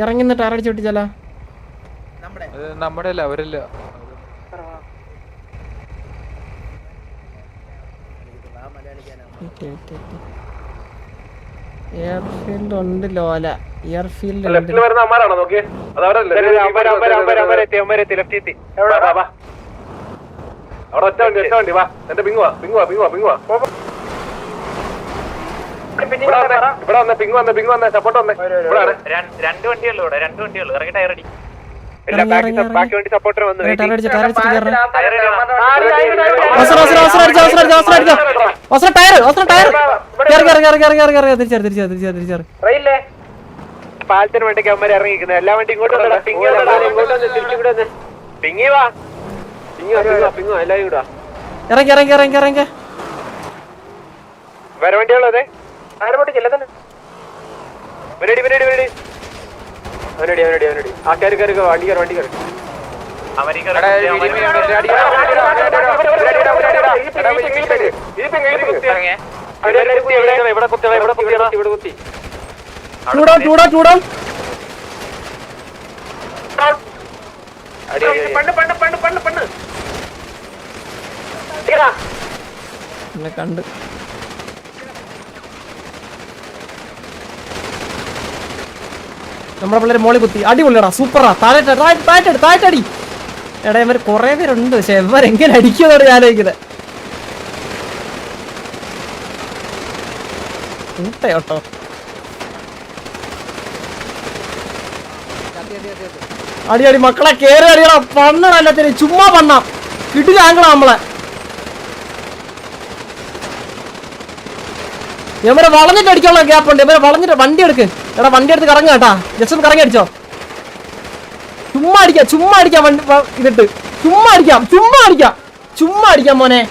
ഇറങ്ങി നിന്ന് ടയർ അടിച്ച് പൊട്ടിച്ചാലോ നമ്മുടെ അല്ല അവരല്ല. എയർഫീൽഡ് ഉണ്ട് ലോല. എയർഫീൽഡ് ഉണ്ട്. ലെഫ്റ്റിൽ വരുന്ന അമ്മാരാണോ? നോക്കി അതവരല്ലേ അവിടെ ഒറ്റ വണ്ടി ഒറ്റ വണ്ടി. വാ എന്റെ പിങ്ങുവാ പിങ്ങുവാ പിങ്ങ് വാ പിങ്ങ് വാ. ഇവിടെ വന്നേ പിങ് വന്നേ പിങ്ങ് വന്നേ പിങ്ങ് വന്നേ സപ്പോർട്ട് വന്നേ. ഇവിടെ ആണ് രണ്ട് വണ്ടിയുള്ളൂ ഇവിടെ രണ്ട് വണ്ടിയുള്ളൂ ഇറങ്ങി ടയർ അടി പാലത്തിന് വേണ്ടിക്ക് അവന്മാർ ഇറങ്ങിയിരിക്കുന്നത്. എല്ലാ വണ്ടി ഇങ്ങോട്ട് പിങ്ങി വാ. പിങ്ങ് പിങ്ങ് എല്ലാവരും ഇറങ്ങി ഇറങ്ങി ഇറങ്ങി ഇറങ്ങി. വേറെ വണ്ടിയുള്ളത് ചെല്ലത്തന്നെ വരടി വരടി അവനടി അവനടി അവനടി ആ കയറി കയറി വണ്ടി കയറി വണ്ടി കയറി ചൂടോ ചൂടോ ചൂടോ കണ്ട് നമ്മളെ പിള്ളേർ മോളി കുത്തി. അടിപൊളിയടാ സൂപ്പറാ. താഴെ താഴെട്ടടി താഴെട്ടടി. എടാ ഇവർ കുറെ പേരുണ്ട്. പക്ഷെ ഇവരെങ്ങനെ അടിക്കുമെന്നാണ് ഞാൻ ആലോചിക്കുന്നത് കൂട്ടയോട്ടോ അടി അടി മക്കളെ കേറി അടിയടാ. പണ്ണടാ എല്ലാത്തിനും ചുമ്മാ പണ്ണാം ആംഗിളാ നമ്മളെ. ഇവരെ വളഞ്ഞിട്ട് അടിക്കാനുള്ള ഗ്യാപ്പ് ഉണ്ട്. ഇവരെ വളഞ്ഞിട്ട് വണ്ടി എടുക്ക്. എടാ വണ്ടി എടുത്ത് കറങ്ങുക കേട്ടാ. ജസ്റ്റ് ഒന്ന് കറങ്ങി അടിച്ചോ. ചുമ്മാ അടിക്കാം ചുമ്മാ അടിക്കാം വണ്ടി ഇതിട്ട്. ചുമ്മാ അടിക്കാം ചുമ്മാ അടിക്കാം. ചുമ്മാ അടിക്കാം മോനെ.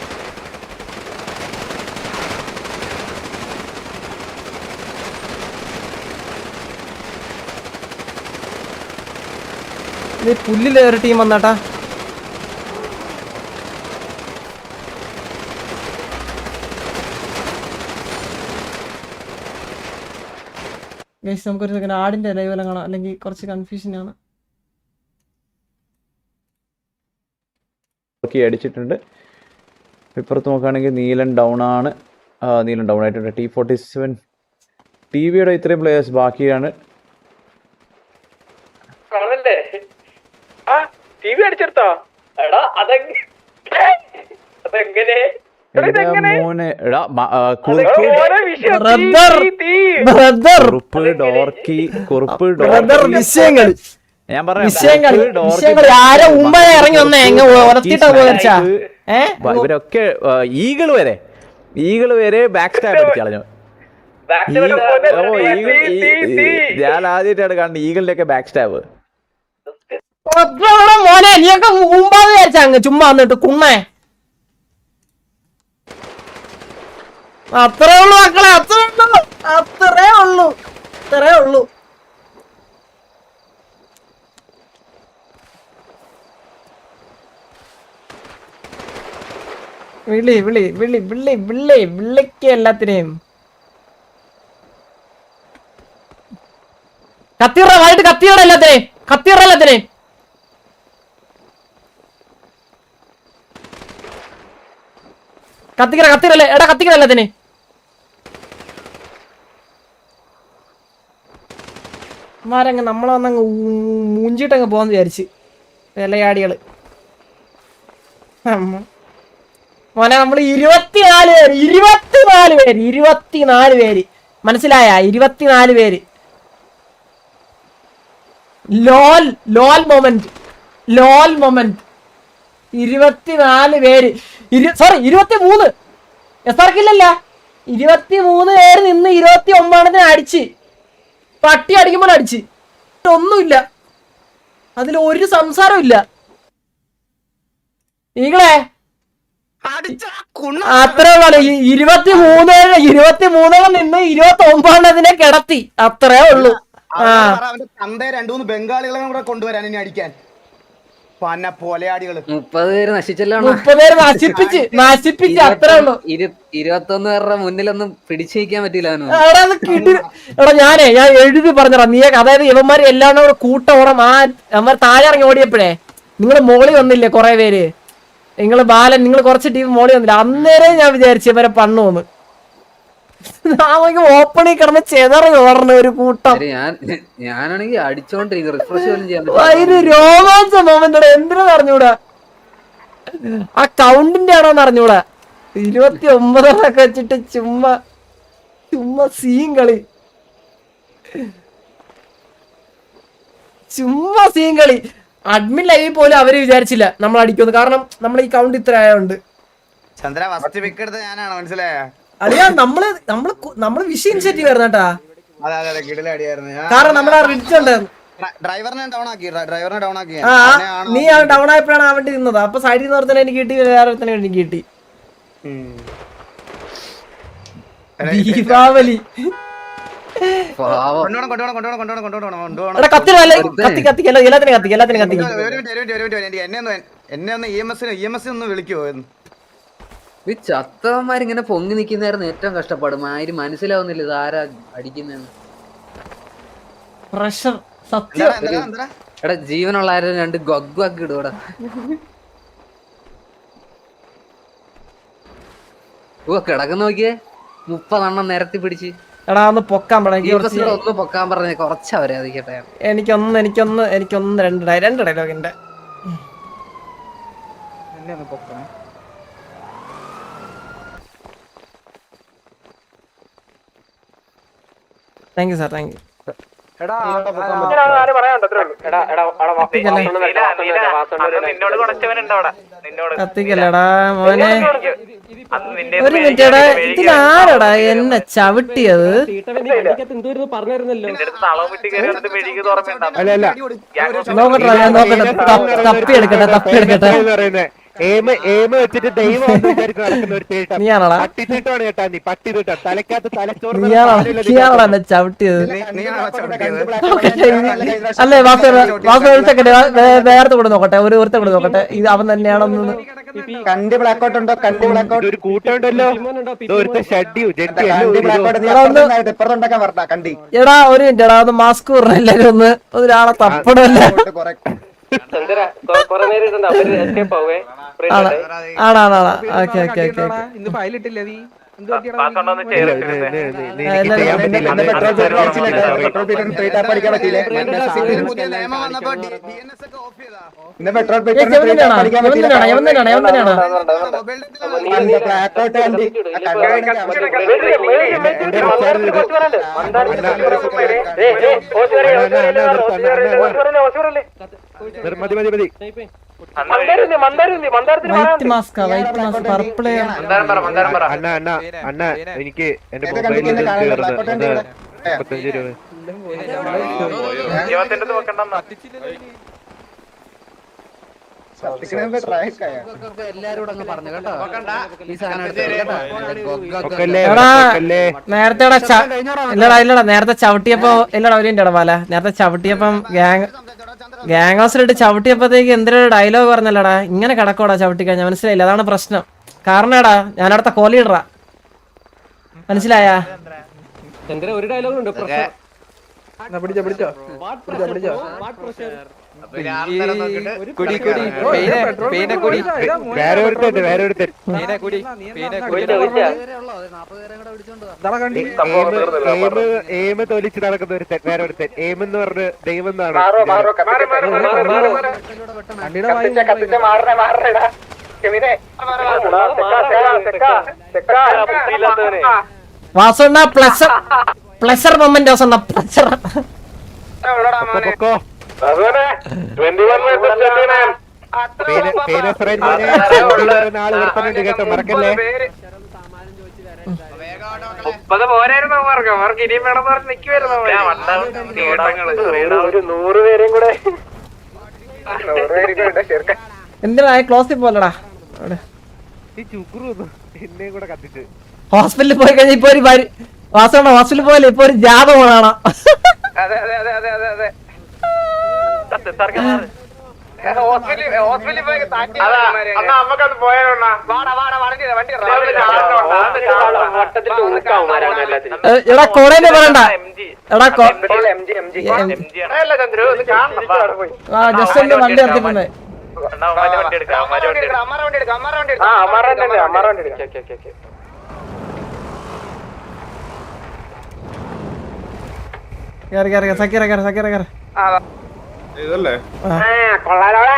പുല്ലിൽ ഒരു ടീം വന്നാട്ടാ. ഗൈസ് നമുക്കൊരു സെക്കൻഡ് ആടിന്റെ ലൈവ് എല്ലാം കാണാം. അല്ലെങ്കിൽ കുറച്ച് കൺഫ്യൂഷനാണ് ഓക്കെ അടിച്ചിട്ടുണ്ട്. ഇപ്പുറത്ത് നോക്കുകയാണെങ്കിൽ നീലൻ ഡൗൺ ആണ്. നീലൻ ഡൗൺ ആയിട്ടുണ്ട്. ടി ഫോർട്ടി സെവൻ ടി വിയുടെ ഇത്രയും പ്ലേയേഴ്സ് ബാക്കിയാണ്. അതെങ്ങനെ? അതെങ്ങനെ എന്റെ മോനെ എടാ മ- ആ, ബ്രദർ ബ്രദർ കുറുപ്പ് ഡോർക്കി കുറുപ്പ് ബ്രദർ വിഷയങ്ങൾ. ഞാൻ പറയാം വിഷയങ്ങൾ ഡോർക്കി, വിഷയങ്ങൾ. ആരോ ഇറങ്ങി വന്നേ? എങ്ങ ഉറത്തിട്ടാ പോയച്ചാ ഇവരൊക്കെ ഈഗിൾ വരെ. ഈഗിൾ വരെ ബാക്ക് സ്റ്റാബ് അടിച്ചു കളഞ്ഞു. ഞാൻ ആദ്യമായിട്ടാണ് കാണുന്നത് ഈഗിളിന്റെ ഒക്കെ ബാക്ക് സ്റ്റാബ് മോനെ നീയൊക്കെ മുമ്പാന്ന് വിചാരിച്ച അങ്ങ് ചുമ്മാ വന്നിട്ട് കുണ്ണേ. അത്രേ ഉള്ളൂ മക്കളെ അത്രേ ഉള്ളൂ. അത്രേ ഉള്ളൂ. അത്രേ ഉള്ളൂ. വിളി വിളി വിളി വിളി വിളി വിളിക്ക് എല്ലാത്തിനെയും. കത്തിറ വായിട്ട് കത്തിയറ എല്ലാത്തിനെയും. കത്തിയറ എല്ലാത്തിനെയും. കത്തിക്കറ കത്തിരല്ലേ എടാ കത്തിക്കറ എല്ലാത്തിനെയും. മാരങ്ങ് നമ്മളൊന്നങ്ങ് മൂഞ്ചിട്ടങ്ങ് പോകാന്ന് വിചാരിച്ച് വിലയാടികൾ അമ്മ. മോനെ നമ്മൾ ഇരുപത്തിനാല് പേര് ഇരുപത്തിനാല് പേര് ഇരുപത്തിനാല് പേര്. മനസ്സിലായ? ഇരുപത്തിനാല് പേര്. Lol lol moment. Lol moment. ഇരുപത്തിനാല് പേര്. സോറി ഇരുപത്തി മൂന്ന് എസ് ആർക്കില്ലല്ല ഇരുപത്തി മൂന്ന് പേര് നിന്ന് ഇരുപത്തി ഒമ്പതെണ്ണത്തിന് അടിച്ച്. പട്ടി അടിക്കുമ്പോൾ അടിച്ച്. ഒന്നുമില്ല. അതിൽ ഒരു സംസാരമില്ല ഈകളെ അത്രേ ഉള്ളു. ഇരുപത്തി മൂന്ന് ഇരുപത്തി മൂന്നോളം നിന്ന് ഇരുപത്തി ഒമ്പതെണ്ണത്തിനെ കിടത്തി. അത്രേ ഉള്ളൂ. ആ. തന്റെ രണ്ടു മൂന്ന് ബംഗാളികളെ കൂടെ കൊണ്ടുവരാൻ ഇനി അടിക്കാൻ. പന്ന പോലെയാടികൾ. മുപ്പത് പേര് നശിച്ചല്ലോ. മുപ്പത് പേര് നശിപ്പിച്ച് നശിപ്പിച്ച് അത്രേ ഉള്ളൂ. ഇരുപത്തി ഒന്ന് പേരുടെ മുന്നിലൊന്നും പിടിച്ചു നിൽക്കാൻ പറ്റില്ല അവന് എടാ അത് കിടി എടാ ഞാനേ ഞാൻ എഴുതി പറഞ്ഞടാ നീ അതായത് ഇവന്മാര് എല്ലാം കൂടെ കൂട്ടോളം ആ അവന്മാർ താഴെ ഇറങ്ങി ഓടിയപ്പോഴേ നിങ്ങൾ മോളി വന്നില്ലേ കുറെ പേര്? നിങ്ങൾ ബാലൻ നിങ്ങൾ കുറച്ച് ടീം മോളി വന്നില്ല? അന്നേരം ഞാൻ വിചാരിച്ചു ഇവരെ പണ്ണു പണ്ണുവന്ന് നമുക്ക് ഓപ്പണിൽ കിടന്ന് ചെതറി ഓടണ ഒരു കൂട്ടം. ഞാനാണെങ്കിൽ അടിച്ചോണ്ടിരിക്കും. റിഫ്രഷ് പോലും ചെയ്യാൻ രോമാഞ്ച മൊമെന്റ് എന്തിനാ അറിഞ്ഞൂടാ? ആ കൗണ്ടിന്റെ ആണോന്ന് അറിഞ്ഞൂടാ? ഇരുപത്തി ഒമ്പതൊക്കെ വെച്ചിട്ട് ചുമ്മാ ചുമ്മാ സീൻ കളി. ചുമ്മാ സീൻ കളി. അഡ്മിൻ ലൈവിൽ പോലും അവർ വിചാരിച്ചില്ല നമ്മൾ അടിക്കുമെന്ന്. കാരണം നമ്മൾ ഈ കൗണ്ട് ഇത്ര ആയതുകൊണ്ട് ചന്ദ്ര ഫസ്റ്റ് പിക്ക് എടുത്ത ഞാനാണ് മനസ്സിലായ? അറിയാ നമ്മൾ നമ്മൾ നമ്മൾ വിഷയ ഇനിഷ്യേറ്റീവ് ആയിരുന്നു കേട്ടാ. കാരണം റിച്ച് ഉണ്ടായിരുന്നു ഡ്രൈവറിനെ ഡൗൺ ആക്കി ഡ്ര- ഡ്രൈവറിനെ ഡൗൺ ആക്കി. ആ നീ ആ ഡൗൺ ആയപ്പോഴാണ് അവൻ നിന്നത്. അപ്പൊ സൈഡിൽ നിന്ന് ഒരുത്തനെ എനിക്ക് കിട്ടി വേറെ എനിക്ക് കിട്ടി. ദീപാവലി. എല്ലാത്തിനും കത്തിക്ക് എല്ലാത്തിനും കത്തിക്ക്. എന്നെ ഒന്ന് എന്നെ ഒന്ന് E M S E M S ഒന്ന് വിളിക്കുമോ എന്ന്? ഈ ചത്തവന്മാരിങ്ങനെ പൊങ്ങി നിൽക്കുന്നതായിരുന്നു ഏറ്റവും കഷ്ടപ്പാട്. ആര് മനസ്സിലാവുന്നില്ല ഇത് ആരാ അടിക്കുന്നെന്ന് പ്രഷർ സത്യം? എടാ ജീവനുള്ള ആരും രണ്ട് ഗഗ്വാക്കി ഇടൂടാ ഓ കിടക്കുന്ന നോക്കിയേ. മുപ്പതെണ്ണം നിരത്തി പിടിച്ച്. എടാ ഒന്ന് പൊക്കാൻ പറഞ്ഞു കുറച്ച് ഒന്ന് പൊക്കാൻ പറഞ്ഞ കുറച്ചവരെ അതിക്കട്ടെ എനിക്കൊന്ന് എനിക്കൊന്ന് എനിക്കൊന്ന് രണ്ട് രണ്ട് ഡയലോഗിന്റെ thank you sir thank you കത്തിക്കല്ലടാ മോനെ? ഒരു മിനിറ്റ് എടാ ഇതിലാരടാ എന്നെ ചവിട്ടിയത്? നോക്കട്ടെ ഞാൻ നോക്കട്ടെ തപ്പി- എടുക്കട്ടെ തപ്പി എടുക്കട്ടെ. ഏമ് ഏമ വെച്ചിട്ട് ദൈവം നടക്കുന്ന ഒരു ചേട്ടൻ നീയാണോടാ? പട്ടിത്തീട്ടാണ് ചേട്ടാ നീ പട്ടിത്തീട്ട. തലക്കകത്ത് തലച്ചോറ് നീയാണോ? നീയാണോടാ എന്നെ ചവിട്ടിയത്? അല്ലേ വാസ്തവ വാസു ഒരു സെക്കൻഡ് വേറെ കൂടെ നോക്കട്ടെ ഒരു ഒരുത്ത കൂടെ നോക്കട്ടെ. ഇത് അവൻ തന്നെയാണെന്ന് കണ്ടി ബ്ലാക്ക് ഔട്ട് ഉണ്ടോ? കണ്ടി ബ്ലാക്ക് ഔട്ട് ഒരു കൂട്ടുണ്ടല്ലോ ഒരുത്ത ഷഡ്യു എടാ, ഒരു മിനിറ്റ് എടാ ഒന്ന് മാസ്ക് പറഞ്ഞ എല്ലാരും ഒന്ന്. ഒരാളെ തപ്പടല്ല കുറെ കൊറേ നേരം ഇരുന്ന് അവർ എസ്കേപ്പ് ആവേ ആണ് ആണാണാ ഓക്കെ ഓക്കെ ഓക്കെ. ഇന്ന് പെട്രോൾ ഏയ്, പീറ്ററിന് മതി മതി മതി. White mask white mask purple അണ്ണ അണ്ണ അണ്ണ എനിക്ക് എന്റെ മൊബൈലിൽ കയറുന്നത്? മുപ്പത്തഞ്ച് രൂപ നേരത്തെ ഇല്ലടാ ഇല്ലടാ നേരത്തെ ചവിട്ടിയപ്പോ ഇല്ലടാ ഒരു മിനിറ്റ് പാല നേരത്തെ ചവിട്ടിയപ്പം ഗ്യാങ് ഗ്യാങ് ഹൗസിലിട്ട് ചവിട്ടിയപ്പോഴത്തേക്ക് എന്തൊരു ഡയലോഗ് പറഞ്ഞല്ലടാ? ഇങ്ങനെ കിടക്കോടാ ചവിട്ടി കഴിഞ്ഞാൽ മനസ്സിലായില്ല? അതാണ് പ്രശ്നം. കാരണം എടാ ഞാൻ അടുത്ത കോലിടറാ മനസ്സിലായ ഒരു ഡയലോഗ് ഉണ്ട്. പിടിച്ചോ പിടിച്ചോ. പിടിച്ചോ കൂടെ. എയിം എയിം തൊലിച്ച് നടക്കുന്ന ഒരുത്തൻ വേറെ ഒരുത്തൻ. എയിം എന്ന് പറഞ്ഞ് ദൈവം എന്നാണ്. വാസണ്ണ പ്ലസർ പ്ലസർ മൊമെന്റ് വാസണ്ണ പ്ലസർ പൊക്കോ. മുപ്പത് പോരായിരുന്നു അവർക്ക് അവർക്ക് ഇനിയും വേണം പറഞ്ഞ് നിക്കുവായിരുന്നു ഒരു നൂറ് പേരെയും കൂടെ. എന്തിനാ? ക്ലോസിൽ പോലടാ. ഹോസ്പിറ്റലിൽ പോയി കഴിഞ്ഞാൽ ഇപ്പൊ ഒരു ഹോസ്പിറ്റലിൽ പോയാലേ ഇപ്പൊ ഒരു ജാഥ പോലാണോ അതെ അതെ അതെ അതെ അതെ അതെ. നമുക്കത് പോയാലോണ്ണ എടാ കോടേന്റെ പറയണ്ട എടാ ആ ജസ്റ്റ് എന്റെ വണ്ടി ഇറക്കിട്ടുണ്ട് കേറി കേറി സക്കീറ കേറി സക്കീറ കേറി കയറി കൊള്ളാലോടാ.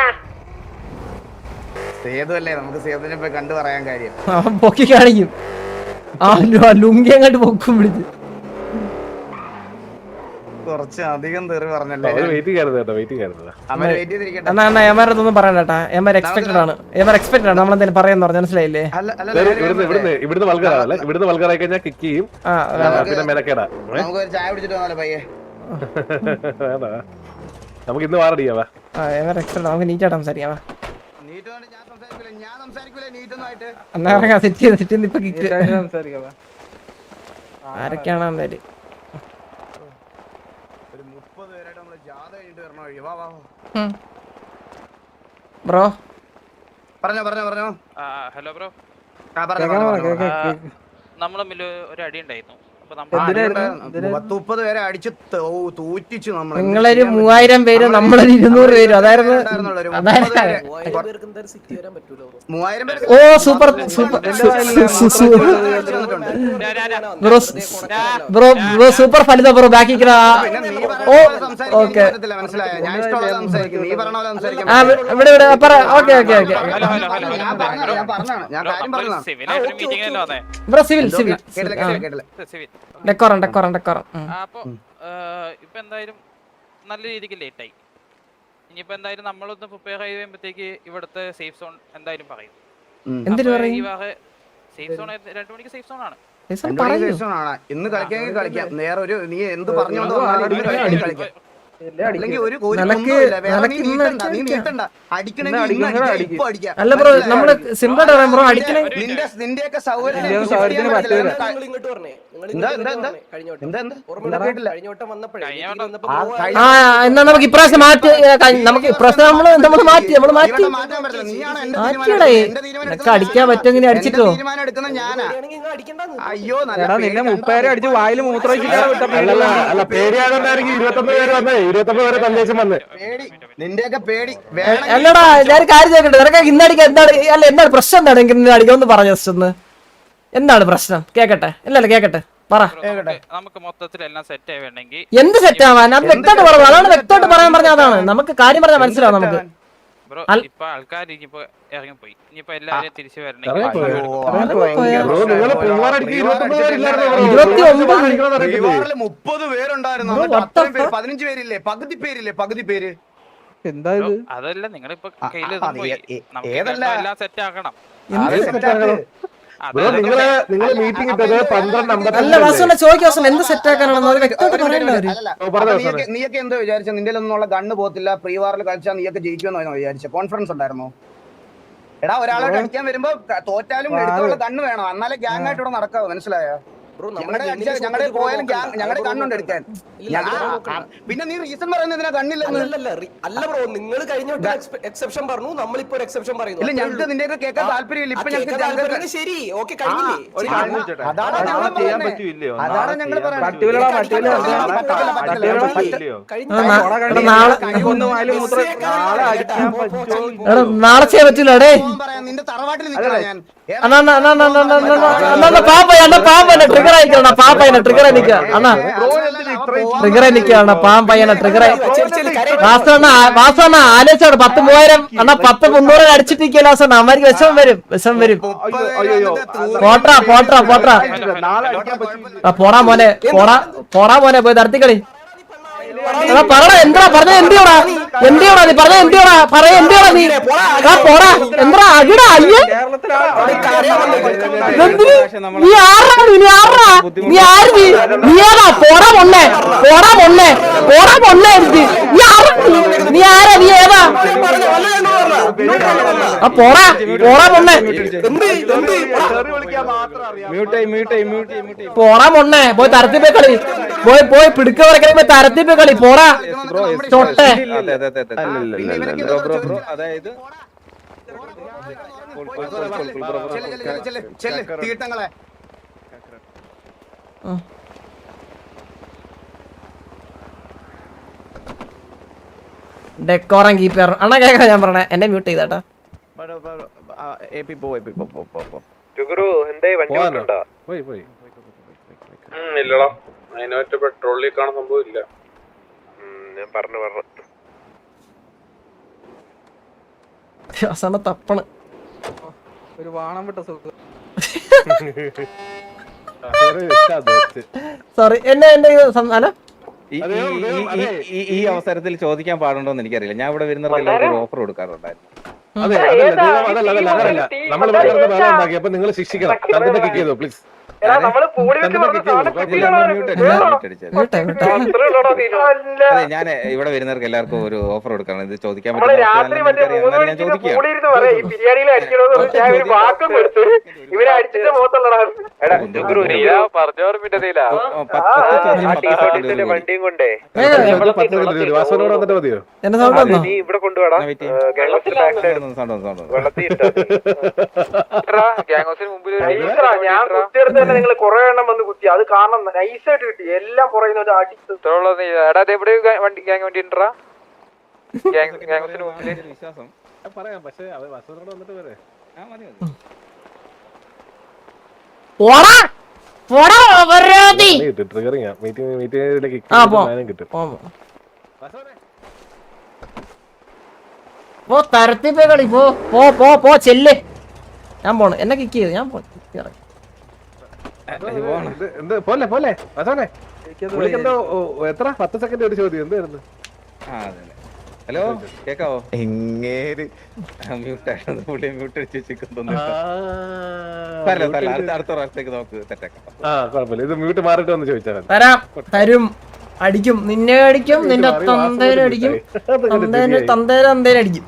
സേതു അല്ലേ? നമുക്ക് സേതുവിനെ പോയി കണ്ടു പറയാൻ കാര്യം. അവൻ പൊക്കി കാണിക്കും. ആ ലു- ലുങ്കി അങ്ങോട്ട് പൊക്കും പിടിച്ച് കുറച്ച് അധികം തെറി പറഞ്ഞല്ലേ? കേട്ടോ വെയിറ്റ് ചെയ്തിരിക്കട്ടെ. എന്നാ എന്നാ എമാരൊന്നും പറയണ്ട കേട്ടാ. എമാർ എക്സ്പെക്ടഡ് ആണ്. എമാർ എക്സ്പെക്ടഡ് ആണ്. നമ്മളെന്തായാലും പറയാന്ന് പറഞ്ഞു മനസ്സിലായില്ലേ? അല്ല അല്ല ഇവിടുന്ന് ഇവിടുന്ന് ഇവിടുന്ന് വൾഗറാണല്ലേ ഇവിടുന്ന് വൾഗറായി കഴിഞ്ഞാൽ കിക്ക് ചെയ്യും. ആ ആ, പിന്നെ മെനക്കേടാ ഏ? നമുക്ക് ഒരു ചായ പിടിച്ചിട്ട് വന്നാലോ പയ്യെ? വേണ്ട. നമുക്ക് ഇന്ന് വാറടിക്കാം നമുക്ക് നീറ്റായിട്ട് സംസാരിക്കാം എന്നാ ഇറങ്ങാം. Set set bro? പറഞ്ഞോ പറഞ്ഞോ പറഞ്ഞോ. Hello bro. ഒരു അടി ഉണ്ടായിരുന്നു. മുപ്പത് പേരെ അടിച്ച് തൂറ്റിച്ചു നമ്മൾ നിങ്ങളൊരു മൂവായിരം പേര് നമ്മളൊരു ഇരുന്നൂറ് പേര്. അതായത് ഓ super super bro bro super ഫലിത bro ബാക്കി ഓ ഓക്കെ. ഇവിടെ ഇവിടെ പറ okay okay okay. Bro civil civil civil. Decorum decorum decorum. അപ്പൊ ഇപ്പൊ എന്തായാലും നല്ല രീതിക്ക് ലേറ്റ് ആയി ഇനിയിപ്പോ എന്തായാലും നമ്മളൊന്ന് പ്രിപ്പയർ ചെയ്യുമ്പോഴത്തേക്ക് കഴിയുമ്പോഴത്തേക്ക് ഇവിടുത്തെ സേഫ് സോൺ എന്തായാലും പറയും. സേഫ് സോൺ രണ്ടു മണിക്ക് സേഫ് സോൺ ആണ്. ഇന്ന് കളിക്കാമെങ്കിൽ കളിക്കാം. നേരെ ഒരു നീ എന്ത് പറഞ്ഞോണ്ട് അല്ല ബ്രോ നമ്മൾ സിമ്പിൾ പറയാം ബ്രോ അടിക്കണേ. നിന്റെയൊക്കെ എന്നാ നമുക്ക് ഇപ്രാവശ്യം മാറ്റി നമുക്ക് ഇപ്രാവശ്യം നമ്മൾ നമ്മൾ മാറ്റി നമ്മൾ മാറ്റി. മാറ്റിയടേ. നിനക്ക് അടിക്കാൻ പറ്റും അടിച്ചിട്ടോ. അയ്യോ നിന്നെ മുപ്പേരെ അടിച്ച് വായിൽ മൂത്രം അല്ല ഇരുപത്തൊമ്പത് പേര് വന്നേ ഇരുപത്തൊമ്പത് പേര് സന്ദേശം വന്നേ. പേടി. നിന്റെയൊക്കെ പേടി. അല്ലടാ ഞാൻ കാര്യം ചോദിക്കട്ടെ? നിനക്ക് ഇന്ന് എന്താണ്? അല്ല എന്താണ് പ്രശ്നം എന്താണ്? എനിക്ക് ഇന്ന് അടിക്കാൻ ഒന്ന് പറഞ്ഞു ജസ്റ്റ് ഒന്ന്. എന്താണ് പ്രശ്നം? കേക്കട്ടെ. ഇല്ലല്ല കേക്കട്ടെ. പറ. നമുക്ക് മൊത്തത്തിൽ എല്ലാം സെറ്റ് ആയി വേണമെങ്കിൽ എന്ത് സെറ്റ് ആവാൻ? അത് വ്യക്തമായിട്ട് പറഞ്ഞു അതാണ് വ്യക്തമായിട്ട് പറയാൻ പറഞ്ഞ അതാണ്. നമുക്ക് കാര്യം പറഞ്ഞാൽ മനസ്സിലാവും നമുക്ക്. ബ്രോ ഇപ്പൊ ആൾക്കാർ ഇനിയിപ്പോ ഇറങ്ങിപ്പോയി. ഇനിയിപ്പോ എല്ലാവരും തിരിച്ചു വരണെങ്കിൽ മുപ്പത് പേരുണ്ടായിരുന്നു പതിനഞ്ച് പേരില്ലേ? പകുതി പേരില്ലേ? പകുതി പേര്. അതല്ല നിങ്ങളിപ്പോ കയ്യിൽ സെറ്റ് ആക്കണം? നിങ്ങൾ മീറ്റിംഗ് ഇട്ടത് പന്ത്രണ്ട് അല്ല വാസുവിനെ വാസു എന്ത് സെറ്റ് ആക്കാനാണെന്ന് വ്യക്തമായിട്ട് പറയണ്ട അവർ? നീയൊക്കെ- എന്തോ വിചാരിച്ച? നിന്റെ ഒന്നുള്ള ഗണ്ണ് പോകത്തില്ല. പ്രീ വാറിൽ കളിച്ചാൽ നീയൊക്കെ ജയിക്കുമെന്നോ വിചാരിച്ച. കോൺഫിഡൻസ് ഉണ്ടായിരുന്നോ? എടാ ഒരാളെ കളിക്കാൻ വരുമ്പോ തോറ്റാലും എടുത്തുള്ള ഗണ്ണ് വേണം. എന്നാലേ ഗ്യാങ് ആയിട്ട് ഇവിടെ നടക്കാവോ. മനസ്സിലായോ? പോയാലും ഞങ്ങളുടെ പിന്നെ നീ റീസൺ പറയുന്നതിനാ കണ്ണില്ല അല്ല ബ്രോ നിങ്ങൾ കഴിഞ്ഞ എക്സെപ്ഷൻ പറഞ്ഞു നമ്മളിപ്പോ ഒരു എക്സെപ്ഷൻ പറയുന്നു. ഇല്ല ഞങ്ങൾക്ക് നിന്റെ കേൾക്കാൻ താല്പര്യമില്ല. ഇപ്പൊ ഞങ്ങൾക്ക് ശരി ഓക്കെ കഴിഞ്ഞില്ലേ? അതാണ് ഞങ്ങൾ പറയുന്നത് നാളെ ചെയ്യാൻ പറ്റില്ല നിന്റെ തറവാട്ടിൽ നിൽക്കണം ഞാൻ അണ്ണാ അണ്ണാ അണ്ണാ അണ്ണാ അണ്ണാ അണ്ണാ അണ്ണാ അണ്ണാ പാപ്പ അണ്ണാ പാപ്പ ട്രിഗർ ആയിക്കോണ പാപ്പ ട്രിഗർ നിക്ക അണ്ണാ ട്രിഗർ നിക്ക അണ്ണാ പാമ്പ ട്രിഗർ വാസണ്ണ വാസണ്ണ ആലോചിച്ചാണ് പത്ത് മൂവായിരം അണ്ണാ പത്ത് മുന്നൂറ് അടിച്ചിട്ടിരിക്കല്ലോ വാസണ്ണ അമ്മയ്ക്ക് വിഷമം വരും വിഷമം വരും പോട്രാ പോട്രാ പറ്റില്ല പോടാ മോനെ പോടാ പോടാ മോനെ പോയി നടത്തിക്കളി എടാ പറടാ എന്താ പറഞ്ഞ എന്തിയോടാ എന്തിയോടാ നീ? പറഞ്ഞ എന്തിയോടാ പറയ എന്തിയോടാ നീ? ആ പോടാ എന്താ അടിടാ അയ്യേ? നീ ആരാ നീ ആരാ? നീ ആര് നീ? നീ ഏതാ? പോടാ പൊണ്ണെ പോടാ പൊണ്ണെ പോടാ പൊണ്ണെ എടുത്ത് നീ ആരാ നീ? നീ ആരാ? നീ ഏതാ പോടാ പോടാ മൊണ്ണെ പോടാ മൊണ്ണെ പോയി തരത്തി പോയി കളി പോയി പോയി പിടുക്ക പറക്കണ പോയി തരത്തി പോയി കളി പോടാ ചൊട്ടെ അതായത് തീട്ടങ്ങളെ ഡെക്കോറം കീപ്പർ അണ്ണാ കേൾക്കാം ഞാൻ പറഞ്ഞ എന്നെ മ്യൂട്ട് ചെയ്താട്ടാ. എപി പോ എപി പോ പോ പോ പോ. ടുഗുറു എന്തേ വണ്ടി കൊണ്ടുണ്ടോ പോയി പോയി. ഇല്ലടാ. അതിനൊറ്റ പെട്രോളിൽ കാണാൻ സംഭവം ഇല്ല ഞാൻ പറഞ്ഞു പറഞ്ഞു. അവസാനം തപ്പണ്. ഒരു വാണം വിട്ട സോറി എന്നെ എന്റെ ഹലോ? ഈ- അവസരത്തിൽ ചോദിക്കാൻ പാടുണ്ടോ എന്ന് എനിക്കറിയില്ല. ഞാൻ ഇവിടെ വരുന്നവർക്ക് എല്ലാവർക്കും ഓഫർ കൊടുക്കാറുണ്ടായിരുന്നു. അതെ അതല്ല അതല്ല നമ്മൾ ഉണ്ടാക്കി. അപ്പൊ നിങ്ങൾ ശിക്ഷിക്കണം. ചന്ദ്രനെ കിക്ക് ചെയ്തോ പ്ലീസ്. ഞാൻ ഇവിടെ വരുന്നവർക്ക് എല്ലാവർക്കും ഒരു ഓഫർ കൊടുക്കണം. ഇത് ചോദിക്കാൻ വണ്ടിയും കൊണ്ടേ. നീ ഇവിടെ കൊണ്ടുപോടാ വെള്ളത്തിൽ മുമ്പിൽ ഞാൻ തന്നെ നിങ്ങൾ കുറെ എണ്ണം വന്ന് കുത്തി. അത് കാരണം നൈസായിട്ട് കിട്ടി. എല്ലാം പുറയുന്ന ഒരു എടാ ഇത് എവിടെ വണ്ടി ഗ്യാങ് വണ്ടി വിശ്വാസം. പറയാം പക്ഷേ വന്നിട്ട് വരെ ആ മതി മതി. പോടാ! പോടാ അപരാധി കിട്ടും ട്രിഗറിങ് മീറ്റിംഗ് മീറ്റിംഗിലേക്ക് പോ. കിട്ടും. പോ, പോ. പോ തരത്തി കളി പോ. പോ പോ പോ ചെല്ല്. ഞാൻ പോണ്. എന്നെ കിക്ക് ചെയ്ത് ഞാൻ പോ ഇറങ്ങി. എന്ത്? പോലെ പോലെ വാസോനെ വിളിക്കണ്ടോ ഓ, എത്ര? പത്ത് സെക്കൻഡ് ഒരു ചോദ്യം എന്തായിരുന്നു ആ അതെ അതെ. ഹലോ കേക്കാവോ? എങ്ങേര് മ്യൂട്ട് അടിച്ച് അടുത്ത പ്രാവശ്യത്തേക്ക് നമുക്ക് സെറ്റാക്കാം ഇത് മ്യൂട്ട് വന്ന് ചോദിച്ചാൽ തരാം തരും. അടിക്കും. നിന്നെ അടിക്കും നിന്റെ മാറി തന്തേനെ അടിക്കും. തന്തേനെ തന്തേനെ അടിക്കും.